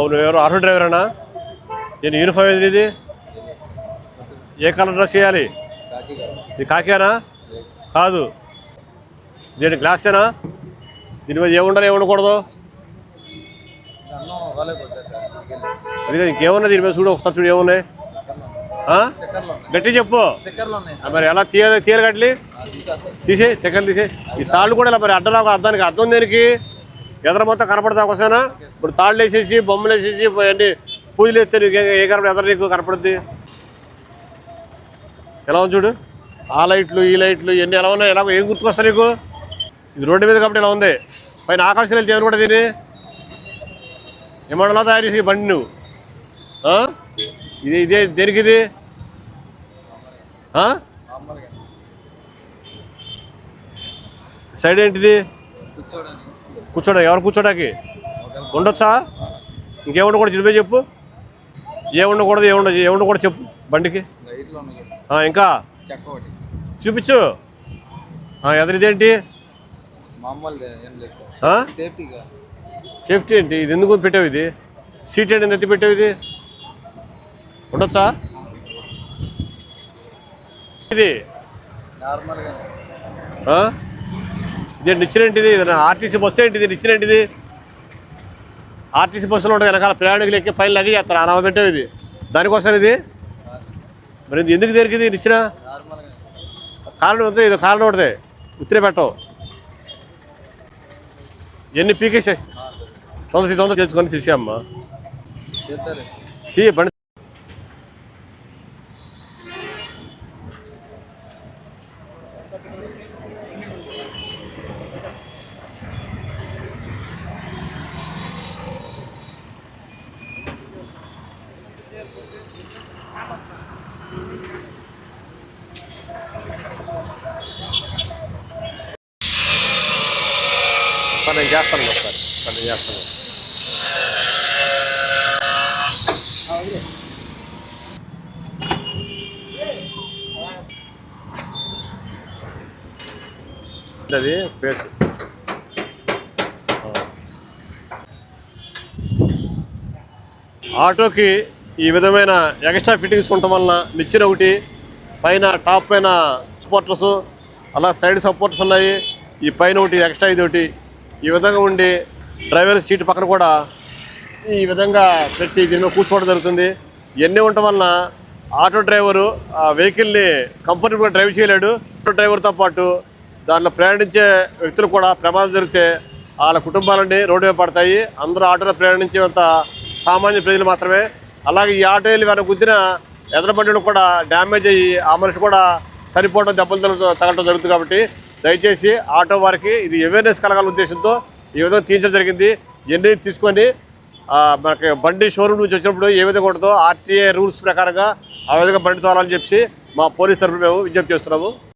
అవును ఎవరు? ఆటో డ్రైవరేనా? నేను యూనిఫామ్ ఏది ఇది ఏ కలర్ డ్రెస్ చేయాలి? ఇది కాకేనా కాదు. దీని గ్లాసేనా దీని మీద ఏముండాలి ఏముండకూడదు అన్నం అది ఇంకేమున్నా దీని మీద చూడు ఒకసారి చూడు ఏమున్నాయి? గట్టి చెప్పు. మరి ఎలా తీయాలి తీయాలి గట్లి సార్ తీసేస్తారు తీసే చెక్కలు తీసే ఈ తాళ్ళు కూడా ఇలా మరి అడ్డరాకు అర్థానికి అర్థం దేనికి? ఎదర మొత్తం కనపడతా ఒకసేనా ఇప్పుడు తాళ్ళు వేసేసి బొమ్మలు వేసేసి అన్ని పూజలు వేస్తే నీకు ఏ- కనపడి ఎదరు నీకు కనపడుద్ది? ఎలా ఉంది చూడు? ఆ లైట్లు ఈ లైట్లు ఇవన్నీ ఎలా ఉన్నాయి? ఎలా ఏం గుర్తుకొస్తా నీకు? ఇది రోడ్డు మీద కాబట్టి ఎలా ఉంది? పైన ఆకాశం వెళ్తే ఎవరు కూడా దీన్ని? ఏమన్నా తయారు చేసి బండి నువ్వు? ఆ? ఇది ఇదే దేనికి ఇది? ఆ? సైడ్ ఏంటిది? కూర్చోడానికి. ఎవరు కూర్చోడానికి? ఉండొచ్చా? ఇంకేముండ కూడా చెప్పే చెప్పు. ఏ ఉండకూడదు ఏ ఉండదు ఏ ఉండకూడదు చెప్పు బండికి. ఇంకా? చూపించు. ఎదరిదేంటి? సేఫ్టీ ఏంటి? ఇది ఎందుకు పెట్టావు ఇది? సీట్ ఏంటి? ఎత్తి పెట్టావు ఇది? ఉండొచ్చా? ఇది? ఇదేంటి నిచ్చినేంటిది ఇది నిచ్చిన ఏంటిది ఆర్టీసీ బస్సు ఏంటిది? నిచ్చినేంటిది ఆర్టీసీ బస్సులో ఉంటాయి వెనకాల ప్రయాణికులు ఎక్కి పైన లగి చేస్తారు. అలా పెట్టే ఇది. దానికోసం ఇది? మరి ఇది ఎందుకు దొరికింది ఇది? నిచ్చిన కారణం ఉంటుంది ఇది కారణం ఉంటుంది ఉత్తిరే పెట్టవు. ఎన్ని పీకేసాయి తొందర తొందర తెచ్చుకొని తీసేయమ్మా. తీ బండి సార్ నేను చేస్తాను ఒకసారి సార్. నేను చేస్తాను. అది పేసు ఆటోకి ఈ విధమైన ఎక్స్ట్రా ఫిట్టింగ్స్ ఉండటం వలన నిచ్చిన ఒకటి పైన టాప్ పైన సపోర్టర్స్ అలా సైడ్ సపోర్టర్స్ ఉన్నాయి. ఈ పైన ఒకటి ఎక్స్ట్రా ఇది ఒకటి ఈ విధంగా ఉండి డ్రైవర్ సీట్ పక్కన కూడా ఈ విధంగా పెట్టి దీని మీద కూర్చోవడం జరుగుతుంది. ఇవన్నీ ఉండటం వలన ఆటో డ్రైవరు ఆ వెహికల్ని కంఫర్టబుల్గా డ్రైవ్ చేయలేడు. ఆటో డ్రైవర్తో పాటు దాంట్లో ప్రయాణించే వ్యక్తులు కూడా ప్రమాదం జరిగితే వాళ్ళ కుటుంబాలన్నీ రోడ్డు మీద పడతాయి. అందరూ ఆటోలో ప్రయాణించేంత సామాన్య ప్రజలు మాత్రమే. అలాగే ఈ ఆటో వెళ్ళి వెనక గుద్దిన ఎదర బండిలు కూడా డ్యామేజ్ అయ్యి ఆ మనిషి కూడా చనిపోవడం దెబ్బలు తగలటం జరుగుతుంది కాబట్టి దయచేసి ఆటో వారికి ఇది అవేర్నెస్ కలగాల ఉద్దేశంతో ఈ విధంగా తీర్చడం జరిగింది. ఎన్ని తీసుకొని మనకి బండి షోరూమ్ నుంచి వచ్చినప్పుడు ఏ విధంగా ఉంటుందో ఆర్టీఏ రూల్స్ ప్రకారంగా ఆ విధంగా బండి తోలాలని చెప్పి మా పోలీస్ తరఫున మేము విజ్ఞప్తి చేస్తున్నాము.